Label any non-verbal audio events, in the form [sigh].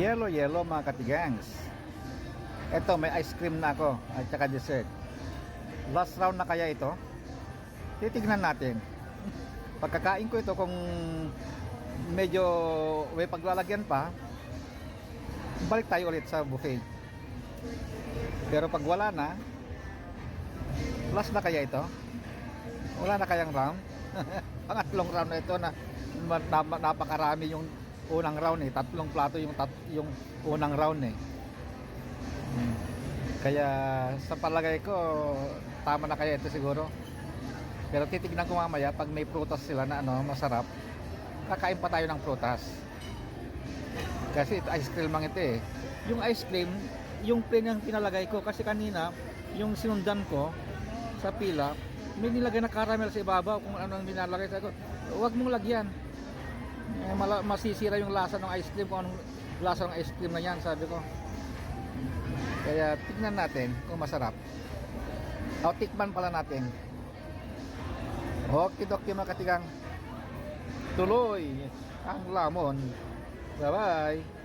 Yellow, yellow mga katigangs. Ito, may ice cream na ako at saka dessert. Last round na kaya ito? Titignan natin. [laughs] Pagkakain ko ito kung medyo may paglalagyan pa, balik tayo ulit sa buffet. Pero pag wala na, last na kaya ito? Wala na kayang round? [laughs] Pangatlong round na ito na- napakarami yung unang round eh. Tatlong plato yung tat, yung unang round eh. Hmm. Kaya sa palagay ko, tama na kaya ito siguro. Pero titignan ko mamaya pag may prutas sila na ano, masarap. Kakain pa tayo ng prutas. Kasi ito, ice cream lang ito eh. Yung ice cream, yung plain yung pinalagay ko. Kasi kanina, yung sinundan ko sa pila, may nilagay na caramel sa ibabaw kung ano ang nilalagay. Sabi ko, huwag mong lagyan. Eh, masisira yung lasa ng ice cream kung anong lasa ng ice cream na yan, sabi ko. Kaya tignan natin kung masarap. O, tikman pala natin. Okay, doki mga katigang. Tuloy ang lamon. Bye-bye.